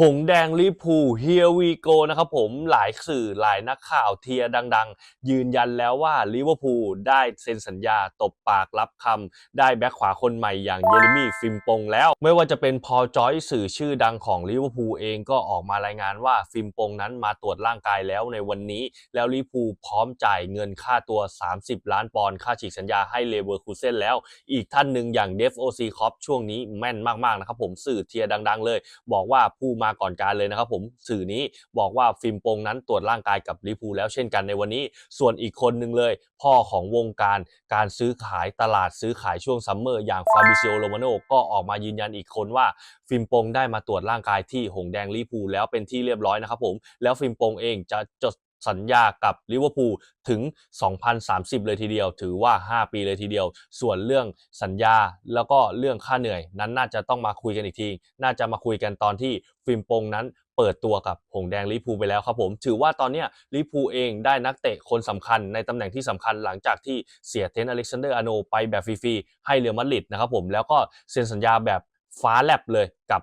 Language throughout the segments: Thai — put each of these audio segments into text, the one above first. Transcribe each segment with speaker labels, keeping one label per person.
Speaker 1: หงแดงลิพูเฮียวีโกนะครับผมหลายสื่อหลายนักข่าวเทียดังๆ ยืนยันแล้วว่าลิเวอร์พูลได้เซ็นสัญญาตบปากรับคำได้แบ็คขวาคนใหม่อย่างเยเรมี่ฟิมปงแล้ว ไม่ว่าจะเป็นพอจอยสื่อชื่อดังของลิเวอร์พูลเองก็ออกมารายงานว่าฟิมปงนั้นมาตรวจร่างกายแล้วในวันนี้ แล้วลิเวอร์พูลพร้อมจ่ายเงินค่าตัว 30 ล้านปอนด์ค่าฉีกสัญญาให้เลเวอร์คูเซนแล้ว อีกท่านหนึ่งอย่างเดฟโอซีคอปช่วงนี้แม่นมากๆนะครับผมสื่อเทียดัง ๆ เลย บอกว่าผู้มาก่อนการเลยนะครับผมสื่อนี้บอกว่าฟิล์มปงนั้นตรวจร่างกายกับลิพูแล้วเช่นกันในวันนี้ ส่วนอีกคนหนึ่งเลย พ่อของวงการการซื้อขายตลาดซื้อขายช่วงซัมเมอร์อย่างฟาบิซิโอโรมาโนก็ออกมายืนยันอีกคนว่าฟิล์มปงได้มาตรวจร่างกายที่หงแดงลิพูแล้วเป็นที่เรียบร้อยนะครับผมแล้วฟิล์มปงเองจะจด สัญญากับลิเวอร์พูลถึง 2030 เลยทีเดียว ถือว่า 5 ปีเลยทีเดียว ส่วนเรื่องสัญญาแล้วก็เรื่องค่าเหนื่อย นั้นน่าจะต้องมาคุยกันอีกที น่าจะมาคุยกันตอนที่ฟิล์มปงนั้นเปิดตัวกับหงแดงลิเวอร์พูลไปแล้วครับผม ถือว่าตอนนี้ลิเวอร์พูลเองได้นักเตะคนสำคัญในตำแหน่งที่สำคัญหลังจากที่เสียเทนอเล็กซานเดอร์อโนไปแบบฟรีๆให้เรอัลมาดริดนะครับผมแล้วก็เซ็นสัญญาแบบฟ้าแลบเลยกับ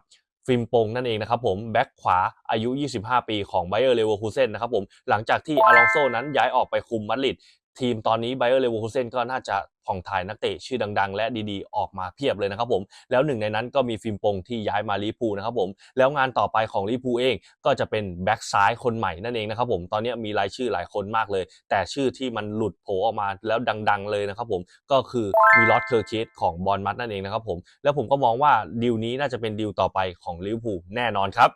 Speaker 1: ฟิล์มปงนั่นเองนะครับผมแบ็คขวาอายุ 25 ปีของไบเออร์เลเวอร์คูเซนนะครับผมหลังจากที่อลองโซนั้นย้ายออกไปคุมมาดริด ทีมตอนนี้ไบเออร์เลเวอร์คูเซนก็น่าจะผ่องถ่ายนักเตะชื่อดัง ๆ และดีๆ ออกมาเพียบเลยนะครับผม แล้วหนึ่งในนั้นก็มีฟิล์มปงที่ย้ายมาลิพูนะครับผม แล้วงานต่อไปของลิพูเองก็จะเป็นแบ็กซ้ายคนใหม่นั่นเองนะครับผม ตอนนี้มีรายชื่อหลายคนมากเลย แต่ชื่อที่มันหลุดโผล่ออกมาแล้วดัง ๆ เลยนะครับผม ก็คือมีลอตเคอร์เคสของบอลมัดนั่นเองนะครับผม แล้วผมก็มองว่าดีลนี้น่าจะเป็นดีลต่อไปของลิพูแน่นอนครับ